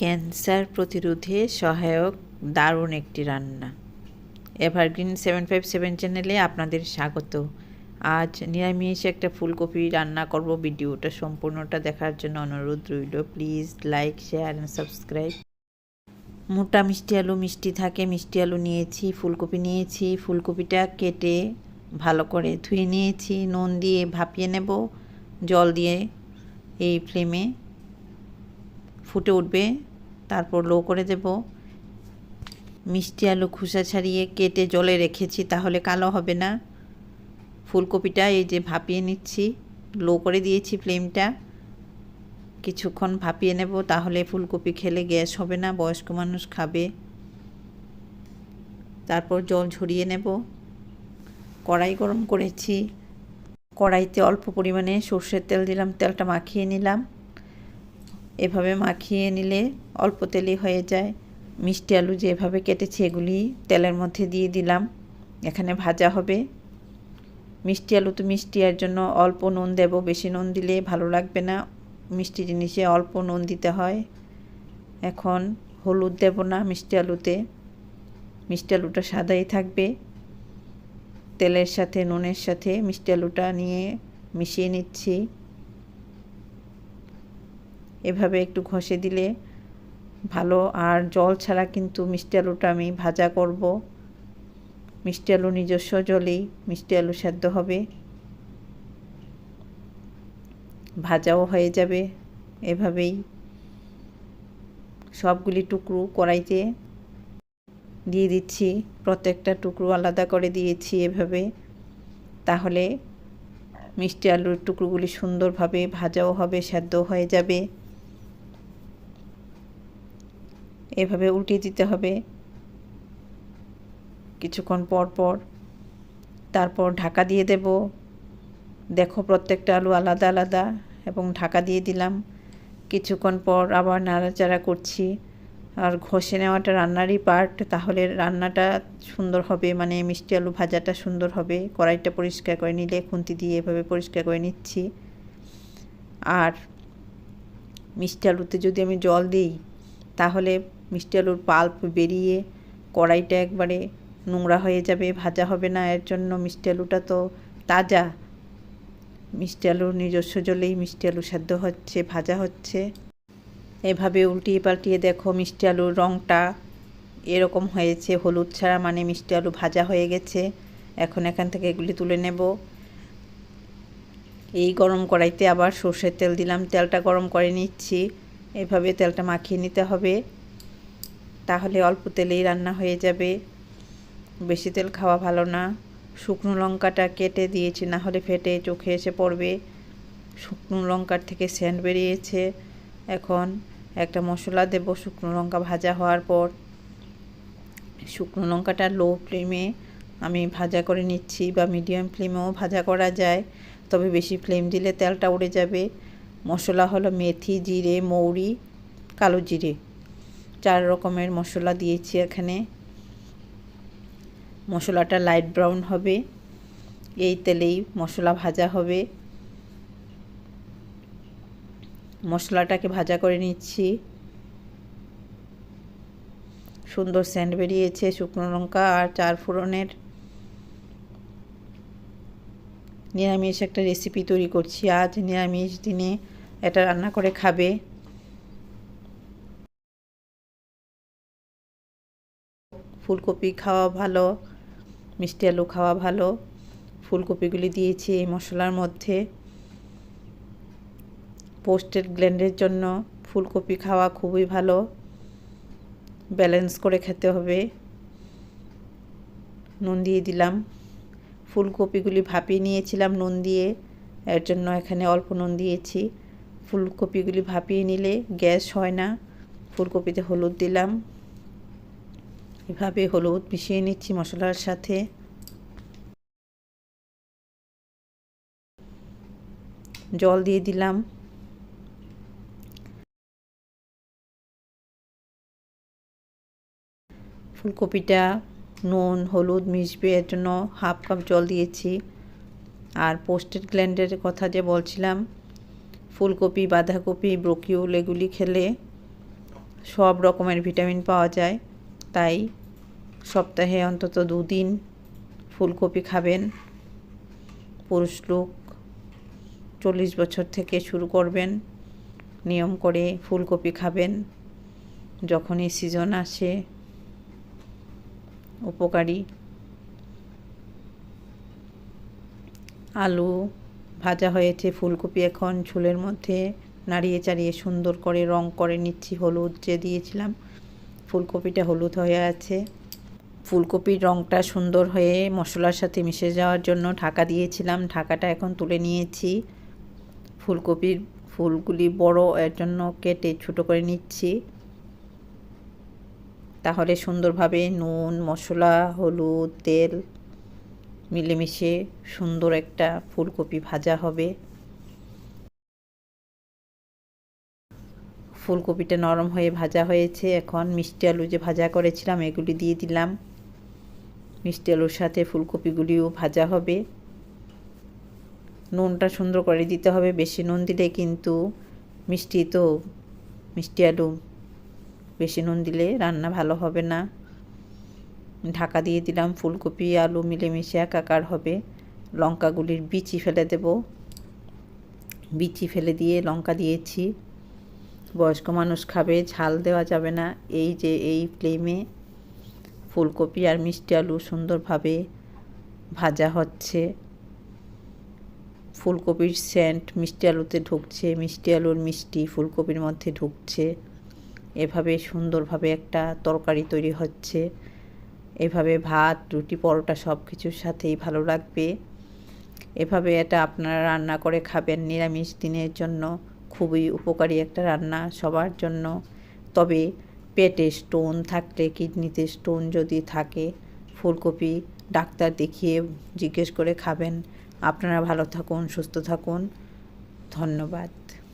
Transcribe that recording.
Cancer প্রতিরোধে সহায়ক দারুণ একটি রান্না। এভারগ্রিন সেভেন ফাইভ সেভেন চ্যানেলে আপনাদের স্বাগত। আজ নিরামিষ একটা ফুলকপি রান্না করব। ভিডিওটা সম্পূর্ণটা দেখার জন্য অনুরোধ রইল। Please like, share and subscribe. মোটা মিষ্টি আলু মিষ্টি থাকে, মিষ্টি আলু নিয়েছি, ফুলকপি নিয়েছি। ফুলকপিটা কেটে ভালো করে ধুয়ে নিয়েছি, নুন দিয়ে ভাপিয়ে নেব। জল দিয়ে এই ফ্লেমে ফুটে উঠবে, তারপর লো করে দেব। মিষ্টি আলু খোসা ছাড়িয়ে কেটে জলে রেখেছি, তাহলে কালো হবে না। ফুলকপিটা এই যে ভাপিয়ে নিচ্ছি, লো করে দিয়েছি ফ্লেমটা। কিছুক্ষণ ভাপিয়ে নেব, তাহলে ফুলকপি খেলে গ্যাস হবে না, বয়স্ক মানুষ খাবে। তারপর জল ঝরিয়ে নেব। কড়াই গরম করেছি। কড়াইতে অল্প পরিমাণে সর্ষের তেল দিলাম, তেলটা মাখিয়ে নিলাম। এভাবে মাখিয়ে নিলে অল্প তেলে হয়ে যায়। মিষ্টি আলু যেভাবে কেটেছি এগুলি তেলের মধ্যে দিয়ে দিলাম। এখানে ভাজা হবে। মিষ্টি আলু তো মিষ্টি, এর জন্য অল্প নুন দেব। বেশি নুন দিলে ভালো লাগবে না। মিষ্টি জিনিসে অল্প নুন দিতে হয়। এখন হলুদ দেব না মিষ্টি আলুতে। মিষ্টি আলুটা সাদাই থাকবে। তেলের সাথে, নুনের সাথে মিষ্টি আলুটা নিয়ে মিশিয়ে নিচ্ছি। এভাবে একটু ঘষে দিলে ভালো। আর জল ছাড়া কিন্তু মিষ্টি আলুটা আমি ভাজা করব। মিষ্টি আলু নিজস্ব জলেই মিষ্টি আলু সেদ্ধ হবে। ভাজাও হয়ে যাবে এভাবেই। সবগুলি টুকরো কড়াইতে দিয়ে দিচ্ছি। প্রত্যেকটা টুকরো আলাদা করে দিয়েছি এভাবে। তাহলে মিষ্টি আলুর টুকরোগুলি সুন্দরভাবে ভাজাও হবে সেদ্ধ হয়ে যাবে। এভাবে উল্টিয়ে দিতে হবে। কিছুক্ষণ পর পর তারপর ঢাকা দিয়ে দেব। দেখো প্রত্যেকটা আলু আলাদা আলাদা এবং ঢাকা দিয়ে দিলাম। কিছুক্ষণ পর আবার নাড়াচাড়া করছি। আর ঘষে নেওয়াটা রান্নারই পার্ট তাহলে রান্নাটা সুন্দর হবে মানে মিষ্টি আলু ভাজাটা সুন্দর হবে। কড়াইটা পরিষ্কার করে নিলে খুন্তি দিয়ে এভাবে পরিষ্কার করে নিচ্ছি। আর মিষ্টি আলুতে যদি আমি জল দিই, তাহলে মিষ্টি আলুর পাল্প বেরিয়ে কড়াইটা একবারে নোংরা হয়ে যাবে, ভাজা হবে না। এর জন্য মিষ্টি আলুটা তো তাজা। মিষ্টি আলুর নিজস্ব জলেই মিষ্টি আলু সেদ্ধ হচ্ছে, ভাজা হচ্ছে। এভাবে উল্টিয়ে পাল্টিয়ে দেখো মিষ্টি আলুর রঙটা এরকম হয়েছে। হলুদ ছাড়া মানে মিষ্টি আলু ভাজা হয়ে গেছে। এখন এখান থেকে এগুলি তুলে নেব। এই গরম কড়াইতে আবার সর্ষের তেল দিলাম। তেলটা গরম করে নিচ্ছি। এভাবে তেলটা মাখিয়ে নিতে হবে। তাহলে অল্প তেলেই রান্না হয়ে যাবে। বেশি তেল খাওয়া ভালো না। শুকনো লঙ্কাটা কেটে দিয়েছি, না হলে ফেটে চোখে এসে পড়বে। শুকনো লঙ্কার থেকে স্যান্ড বেরিয়েছে। এখন একটা মশলা দেব শুকনো লঙ্কা ভাজা হওয়ার পর। শুকনো লঙ্কাটা লো ফ্লেমে আমি ভাজা করে নিচ্ছি বা মিডিয়াম ফ্লেমেও ভাজা করা যায়। তবে বেশি ফ্লেম দিলে তেলটা উড়ে যাবে। মশলা হলো মেথি, জিরে, মৌরি, কালো জিরে। চার রকমের মশলা দিয়েছি এখানে। মশলাটা লাইট ব্রাউন হবে। এই তেলেই মশলা ভাজা হবে। মশলাটাকে ভাজা করে নিচ্ছি। সুন্দর স্যান্ড বেরিয়েছে শুকনো লঙ্কা আর চার ফোড়নের। নিরামিষ একটা রেসিপি তৈরি করছি। আজ নিরামিষ দিনে এটা রান্না করে খাবে। ফুলকপি খাওয়া ভালো, মিষ্টি আলু খাওয়া ভালো। ফুলকপিগুলি দিয়েছি এই মশলার মধ্যে। পোস্টেড গ্ল্যান্ডের জন্য ফুলকপি খাওয়া খুবই ভালো। ব্যালেন্স করে খেতে হবে। নুন দিয়ে দিলাম। ফুলকপিগুলি ভাপিয়ে নিয়েছিলাম নুন দিয়ে। এর জন্য এখানে অল্প নুন দিয়েছি। ফুলকপিগুলি ভাপিয়ে নিলে গ্যাস হয় না। ফুলকপিতে হলুদ দিলাম। এভাবে হলুদ মিশিয়ে নিচ্ছি মশলার সাথে। জল দিয়ে দিলাম। ফুলকপিটা, নুন, হলুদ মিশবে এর জন্য হাফ কাপ জল দিয়েছি। আর পোস্টেড গ্ল্যান্ডের কথা যে বলছিলাম, ফুলকপি, বাঁধাকপি, ব্রোকিউল এগুলি খেলে সব রকমের ভিটামিন পাওয়া যায়। তাই সপ্তাহে অন্তত দুদিন ফুলকপি খাবেন। পুরুষ লোক চল্লিশ বছর থেকে শুরু করবেন, নিয়ম করে ফুলকপি খাবেন। যখনই সিজন আসে, উপকারী। আলু ভাজা হয়েছে ফুলকপি এখন ঝুলের মধ্যে, নাড়িয়ে চাড়িয়ে সুন্দর করে রং করে নিচ্ছি, হলুদ যে দিয়েছিলাম। ফুলকপিটা হলুদ হয়ে আছে। ফুলকপির রংটা সুন্দর হয়ে মশলার সাথে মিশে যাওয়ার জন্য ঢাকা দিয়েছিলাম। ঢাকাটা এখন তুলে নিয়েছি। ফুলকপির ফুলগুলি বড়, এর জন্য কেটে ছোটো করে নিচ্ছি। তাহলে সুন্দরভাবে নুন, মশলা, হলুদ, তেল মিলেমিশে সুন্দর একটা ফুলকপি ভাজা হবে। ফুলকপিটা নরম হয়ে ভাজা হয়েছে। এখন মিষ্টি আলু যে ভাজা করেছিলাম, এগুলি দিয়ে দিলাম। মিষ্টি আলুর সাথে ফুলকপিগুলিও ভাজা হবে। নুনটা সুন্দর করে দিতে হবে, বেশি নুন দিলে কিন্তু মিষ্টি তো, মিষ্টি আলু বেশি নুন দিলে রান্না ভালো হবে না। ঢাকা দিয়ে দিলাম ফুলকপি, আলু মিলেমিশে একাকার হবে। লঙ্কাগুলির বিচি ফেলে দেব। বিচি ফেলে দিয়ে লঙ্কা দিয়েছি। বয়স্ক মানুষ খাবে, ঝাল দেওয়া যাবে না। এই যে এই ফ্লেমে ফুলকপি আর মিষ্টি আলু সুন্দরভাবে ভাজা হচ্ছে। ফুলকপির সেন্ট মিষ্টি আলুতে ঢুকছে, মিষ্টি আলুর মিষ্টি ফুলকপির মধ্যে ঢুকছে। এভাবে সুন্দরভাবে একটা তরকারি তৈরি হচ্ছে। এভাবে ভাত, রুটি, পরোটা সব কিছুর সাথেই ভালো লাগবে। এভাবে এটা আপনারা রান্না করে খাবেন নিরামিষ দিনের জন্য। খুবই উপকারী একটা রান্না সবার জন্য। তবে পেটে স্টোন থাকলে কিডনিতে স্টোন যদি থাকে, ফুলকপি ডাক্তার দেখিয়ে জিজ্ঞেস করে খাবেন। আপনারা ভালো থাকুন, সুস্থ থাকুন। ধন্যবাদ।